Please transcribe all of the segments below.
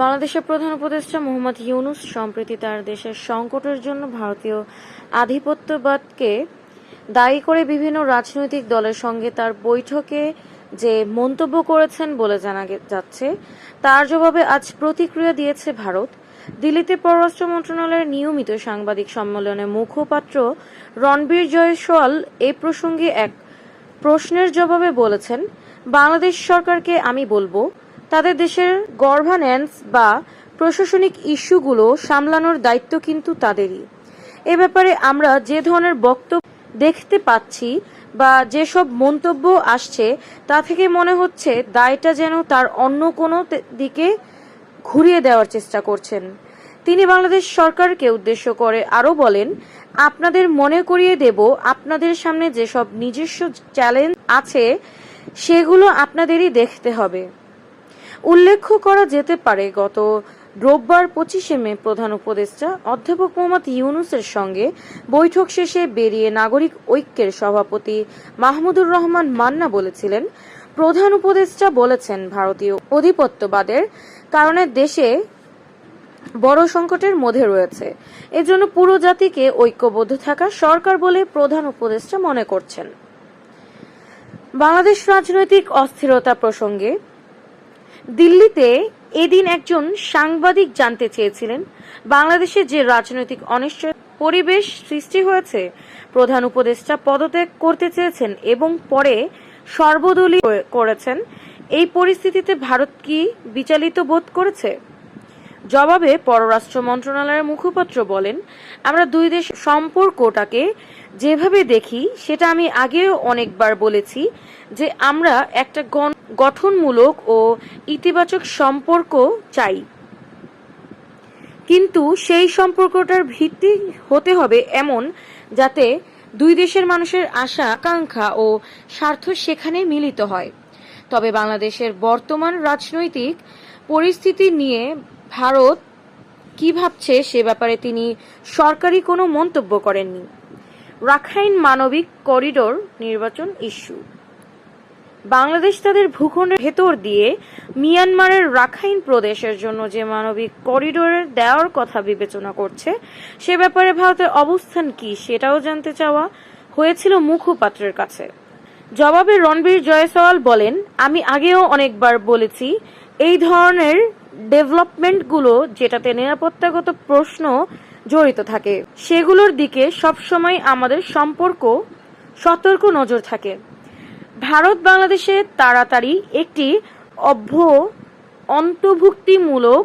বাংলাদেশের প্রধান উপদেষ্টা মোহাম্মদ ইউনুস, সম্প্রতি তার দেশের সংকটের জন্য ভারতীয় আধিপত্যবাদকে দায়ী করে বিভিন্ন রাজনৈতিক দলের সঙ্গে তার বৈঠকে যে মন্তব্য করেছেন বলে জানা যাচ্ছে, তার জবাবে আজ প্রতিক্রিয়া দিয়েছে ভারত। দিল্লিতে পররাষ্ট্র মন্ত্রণালয়ের নিয়মিত সাংবাদিক সম্মেলনে মুখপাত্র রণবীর জয়সওয়াল এই প্রসঙ্গে এক প্রশ্নের জবাবে বলেছেন, বাংলাদেশ সরকারকে আমি বলব তাদের দেশের গভর্নেন্স বা প্রশাসনিক ইস্যুগুলো সামলানোর দায়িত্ব কিন্তু তাদেরই। এ ব্যাপারে আমরা যে ধরনের বক্তব্য দেখতে পাচ্ছি বা যেসব মন্তব্য আসছে, তা থেকে মনে হচ্ছে দায়টা যেন তার অন্য কোনো দিকে ঘুরিয়ে দেওয়ার চেষ্টা করছেন। তিনি বাংলাদেশ সরকারকে উদ্দেশ্য করে আরও বলেন, আপনাদের মনে করিয়ে দেব আপনাদের সামনে যেসব নিজস্ব চ্যালেঞ্জ আছে, সেগুলো আপনাদেরই দেখতে হবে। উল্লেখ করা যেতে পারে, গত রোববার পঁচিশে মে প্রধান উপদেষ্টা অধ্যাপক মোহাম্মদ ইউনুসের সঙ্গে বৈঠক শেষে বেরিয়ে নাগরিক ঐক্যের সভাপতি মাহমুদুর রহমান মান্না বলেছিলেন, প্রধান উপদেষ্টা বলেছেন ভারতীয় অধিপত্যবাদের কারণে দেশে বড় সংকটের মধ্যে রয়েছে। এজন্য পুরো জাতিকে ঐক্যবদ্ধ থাকা সরকার বলে প্রধান উপদেষ্টা মনে করছেন। বাংলাদেশ রাজনৈতিক অস্থিরতা প্রসঙ্গে দিল্লিতে এদিন একজন সাংবাদিক জানতে চেয়েছিলেন, বাংলাদেশে যে রাজনৈতিক অনিশ্চয় পরিবেশ সৃষ্টি হয়েছে, প্রধান উপদেষ্টা পদত্যাগ করতে চেয়েছেন এবং পরে সর্বদলীয় করেছেন, এই পরিস্থিতিতে ভারত কি বিচালিত বোধ করেছে? জবাবে পররাষ্ট্র মন্ত্রণালয়ের মুখপাত্র বলেন, আমরা দুই দেশ সম্পর্কটাকে যেভাবে দেখি, সেটা আমি আগেও অনেকবার বলেছি যে আমরা একটা গঠনমূলক ও ইতিবাচক সম্পর্ক চাই। কিন্তু সেই সম্পর্কটার ভিত্তি হতে হবে এমন যাতে দুই দেশের মানুষের আশা, আকাঙ্ক্ষা ও স্বার্থ সেখানে মিলিত হয়। তবে বাংলাদেশের বর্তমান রাজনৈতিক পরিস্থিতি নিয়ে ভারত কি ভাবছে সে ব্যাপারে তিনি সরকারি কোনো মন্তব্য করেননি। রাখাইন মানবিক করিডোর নির্বাচন ইস্যু। বাংলাদেশ তাদের ভূখণ্ডের ভেতর দিয়ে মিয়ানমারের রাখাইন প্রদেশের জন্য যে মানবিক করিডোরের দেওয়ার কথা বিবেচনা করছে, সে ব্যাপারে ভারতের অবস্থান কি সেটাও জানতে চাওয়া হয়েছিল মুখপাত্রের কাছে। জবাবে রণবীর জয়সওয়াল বলেন, আমি আগেও অনেকবার বলেছি, এই ধরনের ডেভেলপমেন্টগুলো যেটাতে নিরাপত্তাগত প্রশ্ন জড়িত থাকে, সেগুলোর দিকে সবসময় আমাদের সম্পর্ক সতর্ক নজর থাকে। ভারত বাংলাদেশে তাড়াতাড়ি একটি অভ্য অন্তর্ভুক্তিমূলক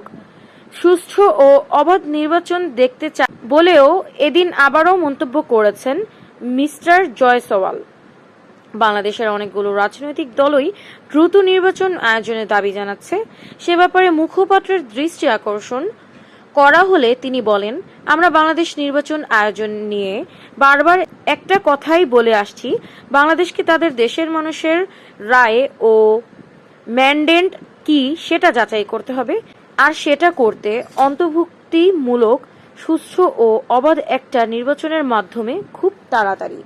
সুস্থ ও অবাধ নির্বাচন দেখতে চায় বলেও এদিন আবারও মন্তব্য করেছেন মিস্টার জয়সওয়াল। বাংলাদেশের অনেকগুলো রাজনৈতিক দলই দ্রুত নির্বাচন আয়োজনের দাবি জানাচ্ছে। সে ব্যাপারে মুখপাত্রের দৃষ্টি আকর্ষণ করা হলে তিনি বলেন, আমরা বাংলাদেশ নির্বাচন আয়োজন নিয়ে বারবার একটা কথাই বলে আসছি। বাংলাদেশকে তাদের দেশের মানুষের রায় ও ম্যান্ডেট কি সেটা যাচাই করতে হবে? আর সেটা করতে অন্তর্ভুক্তিমূলক সুস্থ ও অবাধ একটা নির্বাচনের মাধ্যমে খুব তাড়াতাড়ি।